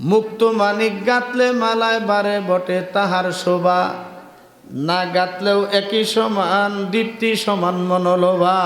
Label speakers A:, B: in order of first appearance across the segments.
A: মুক্ত মানিক গাতলে মালায় বারে বটে তাহার শোভা। না গাতলেও একই সমান, দীপ্তি সমান মনোলোভা।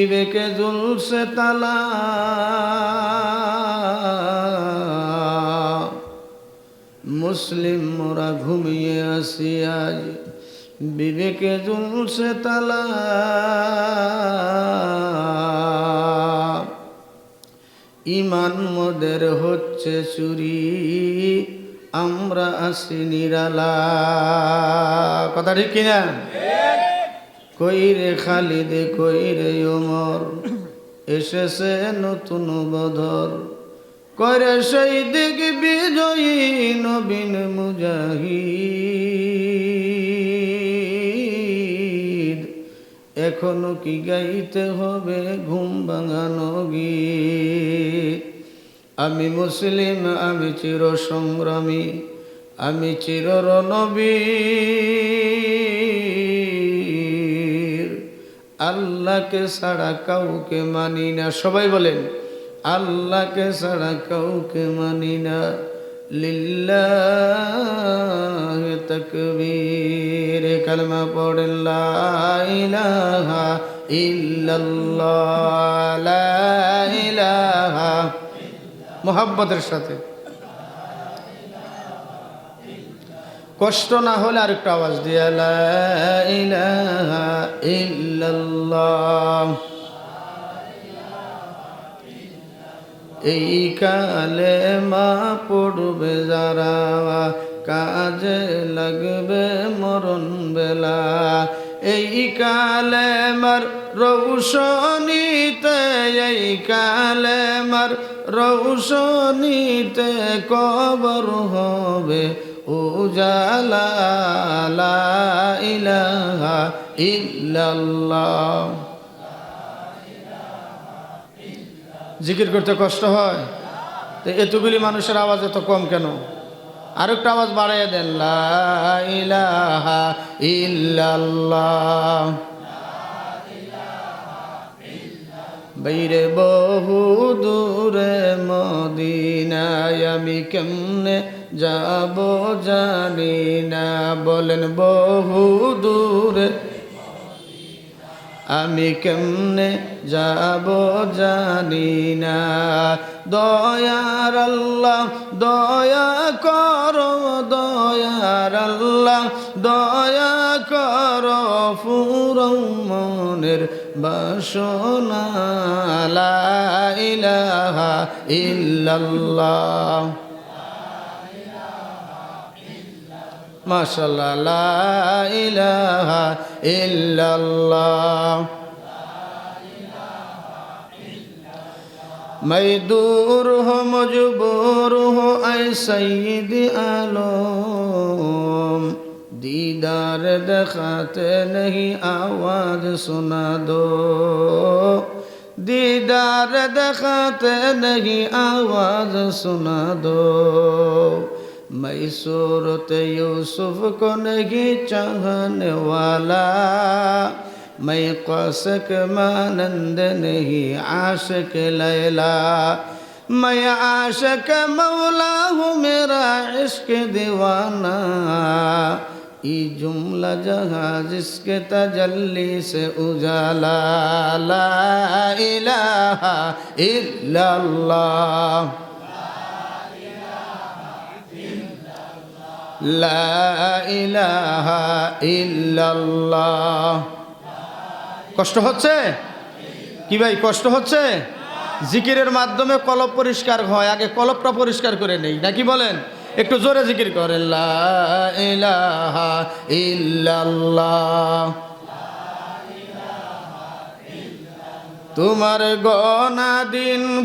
A: বিবেকে জুলসে তালা। মুসলিম মোরা ঘুমিয়ে আসি আজ, বিবেকে জুলসে তালা। ইমান মোদের হচ্ছে চুরি, আমরা আসি নিরালা। কথা ঠিক কিনা? কই রে খালিদে কই রে ওমর এসেছে নতুন বদর। করে সেই দিক বিজয়ী নবীন মুজাহিদ। এখনও কি গাইতে হবে ঘুম ভাঙানো গীত? আমি মুসলিম, আমি চির সংগ্রামী আমি চির রণবীর আল্লাহকে ছাড়া কাউকে মানি না। সবাই বলেন, আল্লাহকে ছাড়া কাউকে মানি না। লিল্লাহ তকবীর কলমা পড়েন, লা ইলাহা ইল্লাল্লাহ, লা মোহাব্বতের সাথে। কষ্ট না হলে আরেকটু আওয়াজ দিয়ে এই কালে মা পড়বে যারা, কাজে লাগবে মরণ বেলা। এই কালে মার রৌশনীতে, এই কালে মার রৌশনীতে কবর হবে। উজালা লা ইলাহা ইল্লাল্লাহ। জিকির করতে কষ্ট হয়? তো এতগুলি মানুষের আওয়াজ এত কম কেন? আর আরেকটা আওয়াজ বাড়াইয়া দেন, লা ইলাহা ইল্লাল্লাহ। বাইরে বহু দূরে মদিনায় আমি কেমনে যাব জানি না। বলেন বহু দূরে আমি কেমনে যাব জানি না। দয়ার আল্লাহ, দয়া কর, দয়ার আল্লাহ, দয়া করো ফুরৌ মনের বাসনা। ইলাহা ইল্লাল্লাহ। মাশাল্লাহ লা ইলাহা ইল্লাল্লাহ میں دور ہو مجبور ہو اے سید عالم دیدار دکھاتے نہیں آواز سنا دو دیدار دکھاتے نہیں آواز سنا دو मैं सूरत यूसुफ को नहीं चाहने वाला मैं कसक मानंद नहीं आशिक लैला मैं आशिक मौला हूँ मेरा इश्क दीवाना ई जुमला जहाँ जिसके तजल्ली से उजाला ला इलाहा इल्लल्लाह লা ইলাহা ইল্লাল্লাহ। কষ্ট হচ্ছে? কি ভাই, কষ্ট হচ্ছে? জিকিরের মাধ্যমে কলব পরিষ্কার হয়, আগে কলবটা পরিষ্কার করে নেই নাকি বলেন? একটু জোরে জিকির ইল্লাল্লাহ। তোমার গনা দিন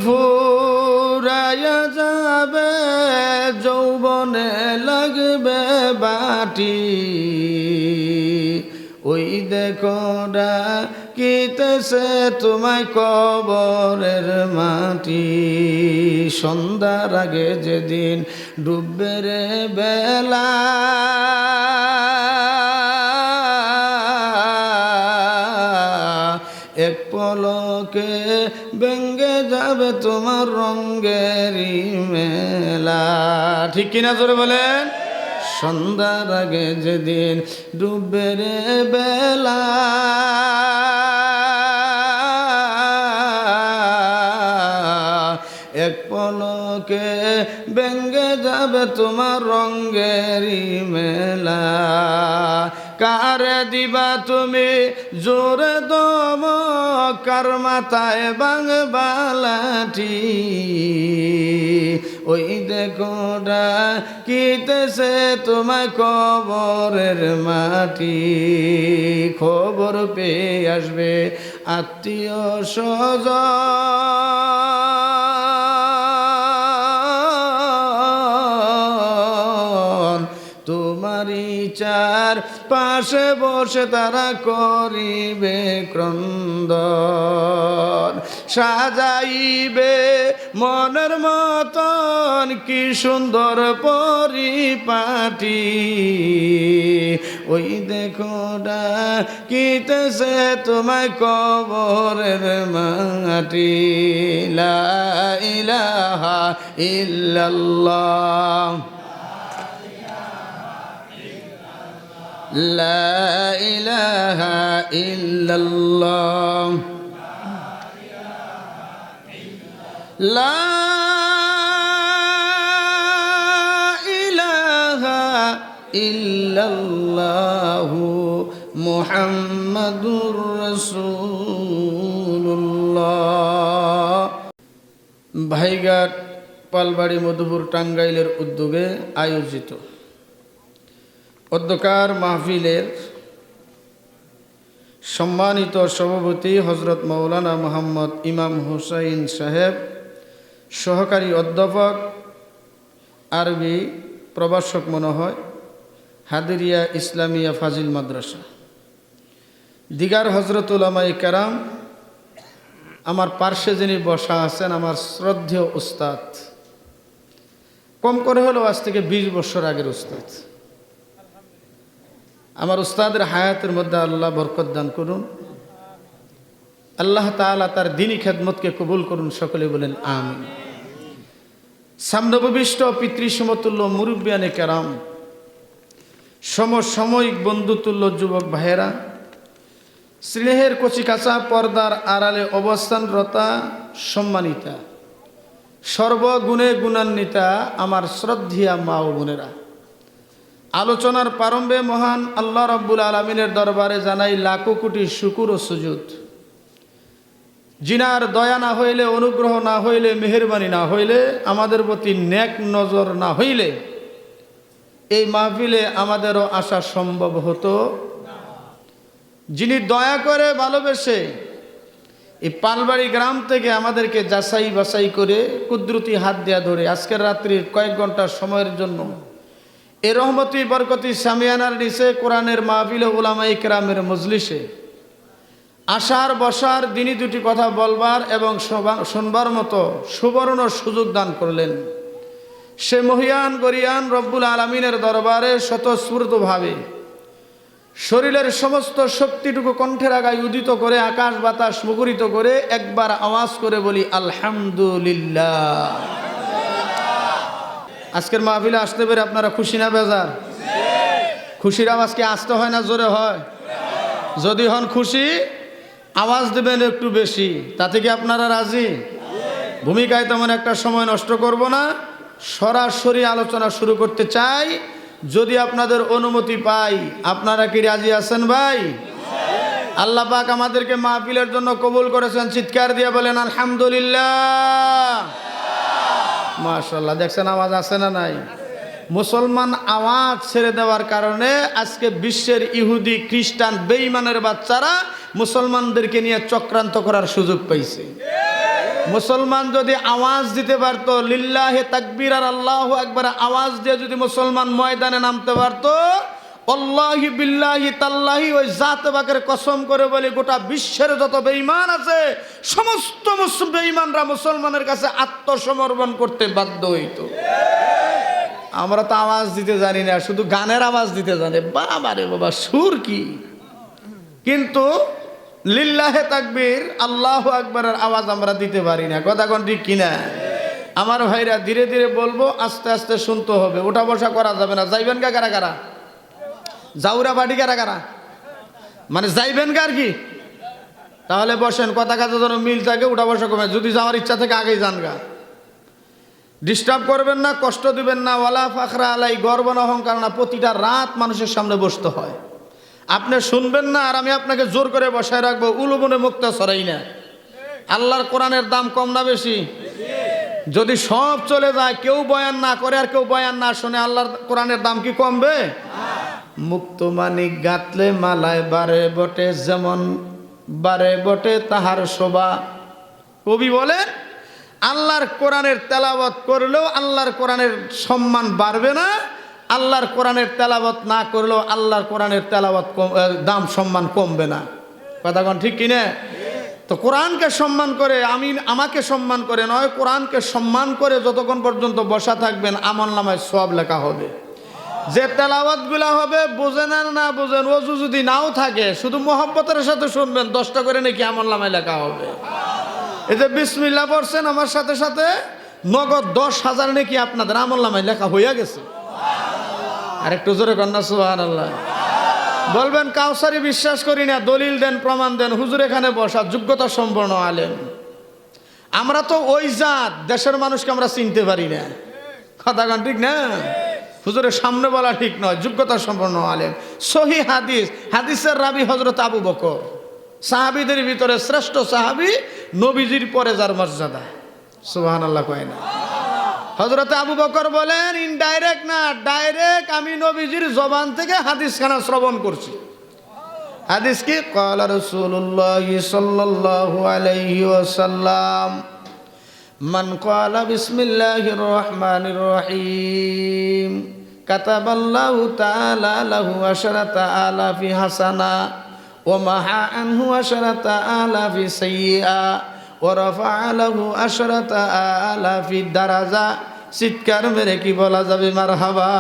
A: ফুরাইয়া যাবে, যৌবনে লাগবে বাটি। ওই দেখো ডাকিতেছে তোমায় কবরের মাটি। সন্ধ্যার আগে যেদিন ডুববে রে বেলা এক পলকে ব্যঙ্গে যাবে তোমার রঙ্গেরই মেলা। ঠিক কিনা জোরে বলেন? সন্ধ্যার আগে যেদিন ডুববে রে বেলা। এক পলকে ব্যঙ্গে যাবে তোমার রঙ্গেরই মেলা। কারে দিবা তুমি? জোরে দম, কার মাথায় বাংবালাটি ওই দেখো কিতেছে তোমায় কবরের মাটি। খবর পেয়ে আসবে আত্মীয় স্বজন। পাশে বসে তারা করিবে ক্রন্দন। সাজাইবে মনের মতন, কি সুন্দর পরিপাটি। ওই দেখো কিতেছে তোমায় কবরের মাটি। লা ইলাহা ইল্লাল্লাহ। لا إله إلا الله لا إله إلا الله محمد رسول الله ভাইঘাট পালবাড়ি মধুপুর টাঙ্গাইলের উদ্যোগে আয়োজিত অধ্যকার মাহফিলের সম্মানিত সভাপতি হজরত মৌলানা মোহাম্মদ ইমাম হুসাইন সাহেব, সহকারী অধ্যাপক, আরবি প্রভাষক মনে হয় হাদিরিয়া ইসলামিয়া ফাজিল মাদ্রাসা। দিগার হজরতুলামাই কারাম, আমার পার্শ্বে যিনি বসা আছেন, আমার শ্রদ্ধেয় উস্তাদ। কম করে হলেও আজ থেকে বিশ বছর আগের উস্তাদ। আমার উস্তাদের হায়াতের মধ্যে আল্লাহ বরকত দান করুন। আল্লাহ তালা তার দিনী খেদমতকে কবুল করুন, সকলে বলেন আমিন। সামনববিষ্ট পিতৃসমতুল্য মুরব্বিয়ানে কেরাম, সমসাময়িক বন্ধুতুল্য যুবক ভাইয়েরা, স্নেহের কচি কাঁচা পর্দার আড়ালে অবস্থানরতা সম্মানিতা, সর্বগুণে গুণান্বিতা আমার শ্রদ্ধিয়া মা ও বোনেরা। আলোচনার প্রারম্ভে মহান আল্লাহ রব্বুল আলমিনের দরবারে জানাই লাখো কোটি শুকুর ও সুজুদ। জিনার দয়া না হইলে, অনুগ্রহ না হইলে, মেহরবানি না হইলে, আমাদের প্রতি ন্যাক নজর না হইলে এই মাহফিলে আমাদেরও আসা সম্ভব হতো। যিনি দয়া করে ভালোবেসে এই পালবাড়ি গ্রাম থেকে আমাদেরকে যাচাই বাছাই করে কুদরতি হাত দেয়া ধরে আজকের রাত্রির কয়েক ঘণ্টা সময়ের জন্য এ রহমতি বরকতি সামিয়ানার নিচে কোরআনের মাহফিলে উলামা ইকরামের মজলিসে। আসার, বসার, দিনই দুটি কথা বলবার এবং শোনবার মতো সুবর্ণ সুযোগ দান করলেন। সে মহিয়ান, গরিয়ান, রব্বুল আলমিনের দরবারে স্বতঃস্ফূর্তভাবে শরীরের সমস্ত শক্তিটুকু কণ্ঠের আগায় উদিত করে, আকাশ বাতাস মুখরিত করে একবার আওয়াজ করে বলি, আলহামদুলিল্লাহ। আজকের মাহফিলে আসতে পেরে আপনারা খুশি না বেজার? খুশির আওয়াজ কি আসতে হয় না জোরে হয়? যদি হন খুশি, আওয়াজ দেবেন একটু বেশি। তাতে কি আপনারা রাজি? ভূমিকায় তেমন একটা সময় নষ্ট করব না। সরাসরি আলোচনা শুরু করতে চাই। যদি আপনাদের অনুমতি পাই, আপনারা কি রাজি আছেন ভাই? আল্লাহ পাক আমাদেরকে মাহফিলের জন্য কবুল করেছেন। চিৎকার দিয়ে বলেন, আলহামদুলিল্লাহ। মাশাল্লাহ দেখছেন আওয়াজ আছে না নাই? মুসলমান আওয়াজ ছেড়ে দেওয়ার কারণে আজকে বিশ্বের ইহুদি, খ্রিস্টান, বেঈমানের বাচ্চারা মুসলমানদেরকে নিয়ে চক্রান্ত করার সুযোগ পাইছে। মুসলমান যদি আওয়াজ দিতে পারতো, লিল্লাহে তাকবির আর আল্লাহ একবার আওয়াজ দিয়ে যদি মুসলমান ময়দানে নামতে পারতো অল্লাহি বিল্লাহি তাল্লাহি ওই জাতে বাকের কসম করে বলি, গোটা বিশ্বের যত বেঈমান আছে, সমস্ত বেঈমানরা মুসলমানের কাছে আত্মসমর্পণ করতে বাধ্য হইতো। আমরা তো আওয়াজ দিতে জানি না, শুধু গানের আওয়াজ দিতে জানি। বাবা রে বাবা, সুর কি? কিন্তু লিল্লাহে তাকবীর, আল্লাহ আকবরের আওয়াজ আমরা দিতে পারি না। কথা কোন ঠিক কিনা? আমার ভাইরা ধীরে ধীরে বলব, আস্তে আস্তে শুনতে হবে। ওঠা বসা করা যাবে না। যাইবেন কা কারা কারা? জাউরা বাড়ি কারা কারা? মানে যাইবেন কার কি? তাহলে বসেন, কথা কাজে যেন মিল থাকে, উঠা বসা কমে। যদি যাওয়ার ইচ্ছা থেকে, আগেই যান গা। ডিস্টার্ব করবেন না, কষ্ট দিবেন না, ওয়ালা ফাখরা আলাই, গর্ব না, অহংকার না, প্রতিটা রাত মানুষের সামনে বসতে হয়। আপনি শুনবেন না, আর আমি আপনাকে জোর করে বসায় রাখব, উলুবনে মুক্ত সরাই না। আল্লাহর কোরআনের দাম কম না বেশি? যদি সব চলে যায়, কেউ বয়ান না করে আর কেউ বয়ান না শুনে, আল্লাহর কোরআনের দাম কি কমবে? মুক্ত মানিক গাতলে মালায় বারে বটে, যেমন বারে বটে তাহার শোভা। কবি বলে আল্লাহর কোরআনের তেলাবত করলেও আল্লাহর কোরআনের সম্মান বাড়বে না, আল্লাহর কোরআনের তেলাবত না করলেও আল্লাহর কোরআনের তেলাবত দাম সম্মান কমবে না। কথা ঠিক কিনে? তো কোরআনকে সম্মান করে, আমি আমাকে সম্মান করে নয়, কোরআনকে সম্মান করে যতক্ষণ পর্যন্ত বসা থাকবেন, আমল নামায় সব লেখা হবে। যে তেলাওয়াতগুলো হবে, বোঝেন আর না বোঝেন অজু যদি নাও থাকে, শুধু মোহব্বতের সাথে শুনবেন, দশটা করে নাকি আমল নামায় লেখা হবে। এই যে বিসমিল্লা পড়ছেন, আমার সাথে সাথে নগদ দশ হাজার নাকি আপনাদের আমল নামায় লেখা হইয়া গেছে। আর একটু জোরে কন্যা সুহান আল্লাহ বলবেন, কাউসারি বিশ্বাস করি না, দলিল দেন, প্রমাণ দেন, হুজুর এখানে বসা, যোগ্যতা সম্পন্ন আলেন আমরা তো ওই জাত, দেশের মানুষকে আমরা চিনতে পারি না। কথা গান ঠিক না? হুজুরের সামনে বলা ঠিক নয়, যোগ্যতা সম্পন্ন আলেম। সহি হাদিস, হাদিসের রাবি হজরত আবু বকর। সাহাবিদের ভিতরে শ্রেষ্ঠ সাহাবি নবীজির পরে যার মর্যাদা। সুবাহান আল্লাহ কয় না। হজরত আবু বকর বলেন ইনডাইরেক্ট না ডাইরেক্ট আমি নবীজির জবান থেকে হাদিস খানা শ্রবণ করছি। হাদিস কি? কল রসুল্লাহ আলাইহি ওয়াসাল্লাম, মান কলা বিসমিল্লাহির রহমানির রহিম, কাতাবাল্লাহু তাআলা লাহু আশরাতা আলাফি হাসানা, ওয়া মাহা আনহু আশরাতা আলাফি সাইয়্যা ওরফা আলহু আশরতা আলাফি দারাজা। চিৎকার মেরে কি বলা যাবে? মার হাবা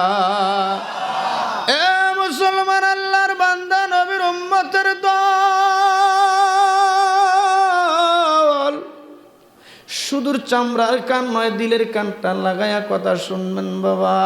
A: এ মুসলমান আল্লাহর বান্দা, নবীর উম্মতের দল। সুদূর চামড়ার কান নয়, দিলের কানটা লাগায়া কথা শুনবেন বাবা।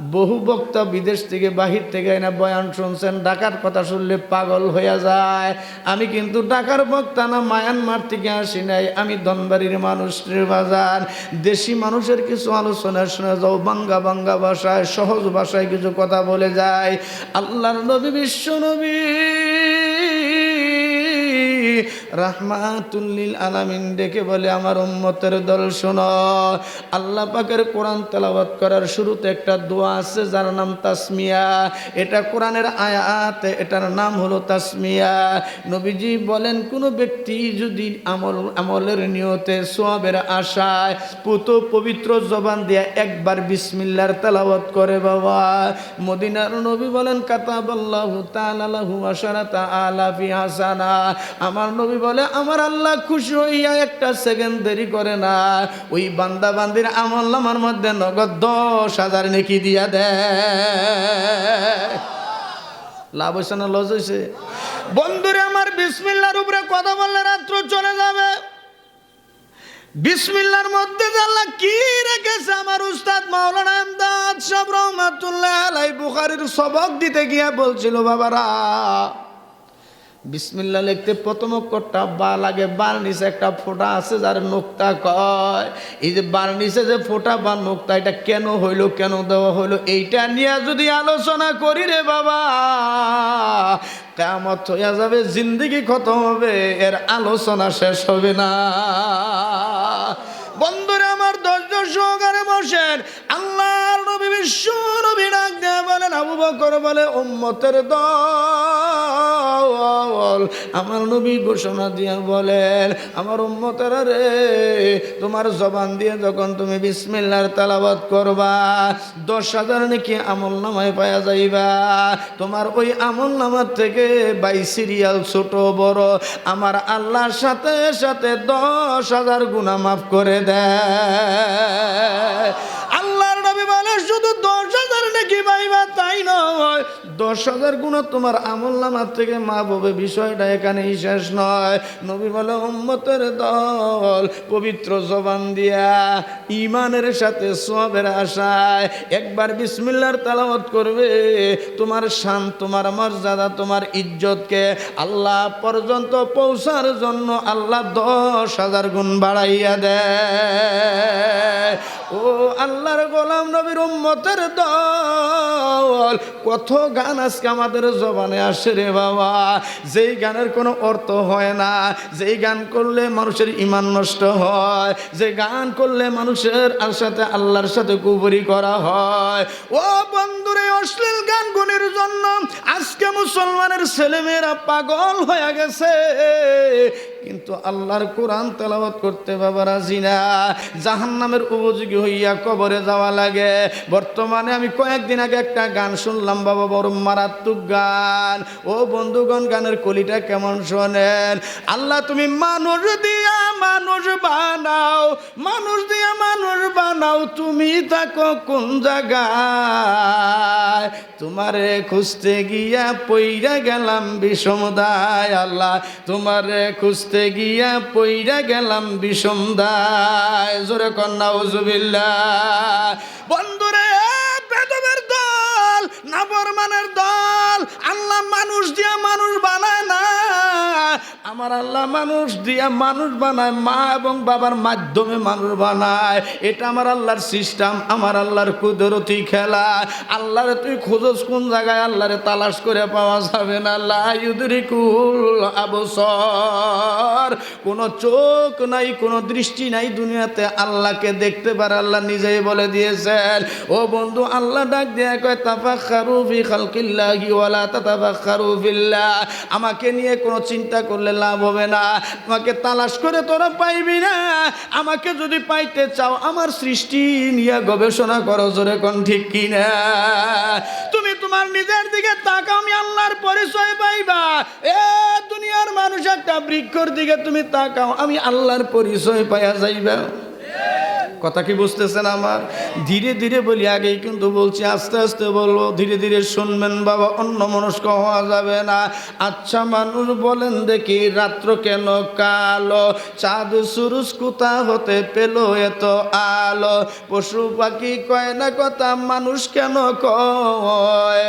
A: বহু বক্তা বিদেশ থেকে, বাহির থেকে এনে বয়ান শুনছেন ঢাকার কথা শুনলে পাগল হইয়া যায়। আমি কিন্তু ঢাকার বক্তা না, মায়ানমার থেকে আসি নাই। আমি ধনবাড়ির মানুষের বাজার। দেশি মানুষের কিছু আলোচনা শুনে যাও, বাঙ্গা বাঙ্গা ভাষায়, সহজ ভাষায় কিছু কথা বলে যায়। আল্লাহর নবী, বিশ্ব নবী। রাহমাতুল্লিল আলামিন ডেকে বলে, আমার উম্মতের দল শোনো। আল্লাহ পাকের কোরআন তেলাওয়াত করার শুরুতে একটা দোয়া আছে, যার নাম তাসমিয়া। এটা কোরআনের আয়াত, এটার নাম হলো তাসমিয়া। নবীজি বলেন, কোনো ব্যক্তি যদি আমল, আমলের নিয়তে সোয়াবের আশায় পুত পবিত্র জবান দিয়ে একবার বিসমিল্লার তেলাওয়াত করে, বাবা। মদিনার নবী বলেন, কাতাবাল্লাহু তাআলা লাহু আলাফি হাসানা। আমার নবী বলে, আমার আল্লাহ খুশি হইয়া একটা সেকেন্ড দেরি করে না। ওই বান্দা বান্দির আমল আমার মধ্যে নগদ দশ হাজার নেকি দিয়া দেয় লাভ হয়েছে না লস হয়েছে বন্ধুরে আমার বিসমিল্লার উপরে কথা বললে রাত্র চলে যাবে। বিসমিল্লার মধ্যে আল্লাহ কি রেখেছে আমার উস্তাদ মাওলানা আমদাদ সব রহমাতুল্লাহ আলাই বুখারীর সবক দিতে গিয়া বলছিল, বাবারা বিসমিল্লা লিখতে প্রথম অক্ষরটা বা লাগে বার নিচে একটা ফোঁটা আছে যার নোকতা কয়। এই যে বার নিচে যে ফোঁটা বা নোকতা, এটা কেন হইল, কেন দেওয়া হইল, এইটা নিয়ে যদি আলোচনা করি রে বাবা কেমত হইয়া যাবে, জিন্দিগি খতম হবে, এর আলোচনা শেষ হবে না। বন্ধুরা আমার ধৈর্য সহকারে বসেন। আল্লাহর নবী, বিশ্ব নবী ডাক দেয়া বলেন আবু বকর বলে, উম্মতের দল। আমার নবী ঘোষণা দিয়া বলেন, আমার উম্মতের রে, তোমার জবান দিয়ে যখন তুমি বিসমিল্লার তালাবাত করবা, দশ হাজার নাকি আমল নামায় পাওয়া যাইবা। তোমার ওই আমল নামার থেকে বাই সিরিয়াল ছোট বড়। আমার আল্লাহর সাথে সাথে দশ হাজার গুণা মাফ করে দেয় আল্লাহর নবী বলে, শুধু দশ হাজার দশ হাজার গুণ তোমার আমল নামার থেকে মা ববে বিষয়টা এখানেই শেষ নয়। নবী বলে, উম্মতের দল পবিত্র জবান দিয়া ইমানের সাথে সবের আশায় একবার বিসমিল্লার তালাওয়াত করবে। তোমার শান, তোমার মর্যাদা, তোমার ইজ্জতকে আল্লাহ পর্যন্ত পৌঁছার জন্য আল্লাহ দশ হাজার গুণ বাড়াইয়া দেয়। ও আল্লাহর গোলাম নবীর উম্মতের দল, কত গান আজকে আমাদের জবানে আসে রে বাবা। যেই গানের কোনো অর্থ হয় না, যেই গান করলে মানুষের ইমান নষ্ট হয় যে গান করলে মানুষের আর সাথে আল্লাহর সাথে কুবরি করা হয়। ও বন্ধুরে, অশ্লীল গান গুণের জন্য আজকে মুসলমানের ছেলেমেয়েরা পাগল হয়ে গেছে। কিন্তু আল্লাহর কোরআন তেলাওয়াত করতে বাবা রাজি না। জাহান নামের উপযোগী হইয়া কবরে যাওয়া লাগে। বর্তমানে আমি কয়েকদিন আগে একটা গান শুনলাম, বাবা বড় মারাত্মক গান। ও বন্ধুগণ, গানের কলিটা কেমন শোনেন? আল্লাহ তুমি মানুষ দিয়া মানুষ বানাও, মানুষ দিয়া মানুষ বানাও, তুমি থাকো কোন জায়গায়? তোমারে খুঁজতে গিয়া পইরা গেলাম বিষমদায় আল্লাহ। তোমারে খুঁজতে গিয়া পইরা গেলাম বিষমদায় জোরে কন্যা উজুবিল্লা বন্ধুরে, বেদবের দল নাবরমানের দল, আল্লাহ মানুষ দিয়া মানুষ বানায় না। আমার আল্লাহ মানুষ দিয়া মানুষ বানায়, মা এবং বাবার মাধ্যমে মানুষ বানায়। এটা আমার আল্লাহর সিস্টেম আমার আল্লাহর কুদরতি খেলা। আল্লাহরে তুই খোঁজস কোন জায়গায়? আল্লাহরে তালাশ করে পাওয়া যাবে না। লাইউদরিকুল আবসর। কোনো চোখ নাই, কোনো দৃষ্টি নাই দুনিয়াতে। আল্লাহকে দেখতে পারে, আল্লাহ নিজেই বলে দিয়েছেন। ও বন্ধু, আল্লাহ ডাক দিয়ে কয়, তাফাক্কারু ফি খালকিল্লাহি ওয়ালা তাতাফাক্কারু ফিল্লাহ। আমাকে নিয়ে কোনো চিন্তা করলে লাভ হবে না। আমাকে তালাশ করে তোরা পাইবি না। আমাকে যদি পাইতে চাও, আমার সৃষ্টি নিয়ে গবেষণা করো, জোরে কোন ঠিক কিনা? তুমি তোমার নিজের দিকে তাকাও, আমি আল্লাহর পরিচয় পাইবা। এ দুনিয়ার মানুষ একটা বৃক্ষর দিকে তুমি তাকাও, আমি আল্লাহর পরিচয় পাইয়া যাইবা। কথা কি বুঝতেছেন আমার? ধীরে ধীরে বলি, আগেই কিন্তু বলছি, আস্তে আস্তে বলব, ধীরে ধীরে শুনবেন বাবা, অন্য মনস্ক হওয়া যাবে না। আচ্ছা মানুষ বলেন দেখি, রাত্র কেন কালো? চাঁদ সুরুজ কোথা হতে পেল এত আলো? পশু পাখি কয় না কথা, মানুষ কেন কয়?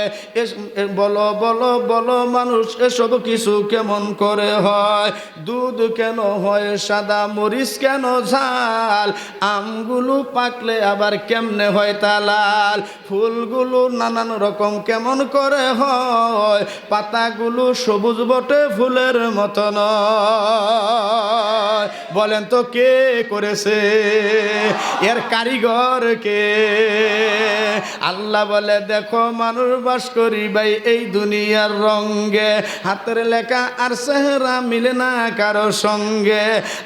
A: বলো বলো বলো মানুষ, এসব কিছু কেমন করে হয়? দুধ কেন হয়, সাদা মরিচ কেন ঝাল? আমগুলো পাকলে আবার কেমনে হয় তা লাল? ফুলগুলো নানান রকম কেমন করে হয়? পাতাগুলো সবুজ বটে ফুলের মতন বলেন তো কে করেছে? এর কারিগর কে? আল্লাহ বলে, দেখো মানুষ বাস করি ভাই এই দুনিয়ার রঙ্গে। হাতের লেখা আর চেহারা মিলে না কারও সঙ্গে।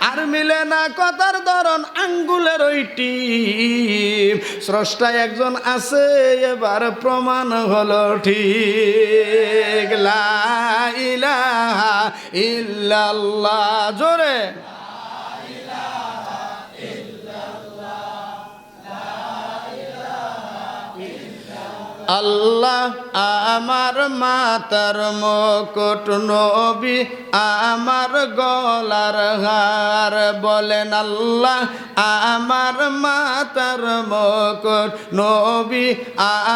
A: আর মিলে না কথার ধরন আঙ্গুলের ওইটি স্রষ্টা একজন আছে এবার প্রমাণ হলো ঠিক। ইল্লাল্লাহ জোরে। আল্লাহ আমার মাতার মকট নবী, আমার গলার হার বলেন আল্লাহ আমার মাতার মকট নবী,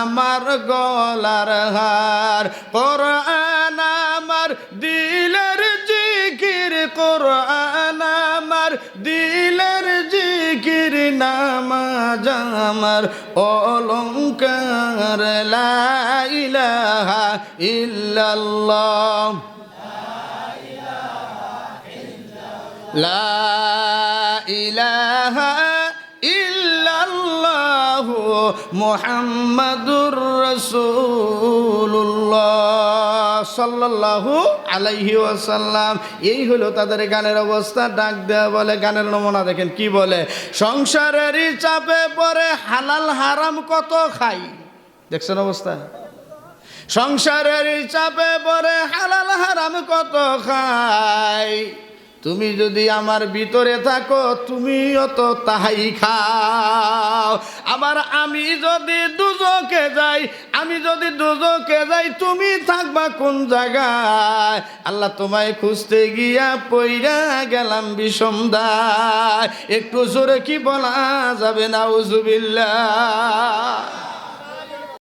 A: আমার গলার হার। কোরআন আমার দিলের জিকির, কোরআন নামাজ আমার অলঙ্কার লা ইলাহা ইল্লাল্লাহ। লা ইলাহা মুহাম্মাদুর রাসূলুল্লাহ। সাল্লাল্লাহু আলাইহি ওয়াসাল্লাম। এই হলো তাদের গানের অবস্থা। ডাক দেয়া বলে, গানের নমুনা দেখেন, কি বলে? সংসারেরই চাপে পরে হালাল হারাম কত খাই? দেখছেন অবস্থা? সংসারের চাপে পরে হালাল হারাম কত খাই? তুমি যদি আমার ভিতরে থাকো তুমিও তো তাহাই খাও। আবার আমি যদি দুজকে যাই, আমি যদি দুজকে যাই, তুমি থাকবা কোন জায়গায়? আল্লাহ তোমায় খুঁজতে গিয়া পইরা গেলাম বিষম দায় একটু জোরে কি বলা যাবে না উজুবিল্লা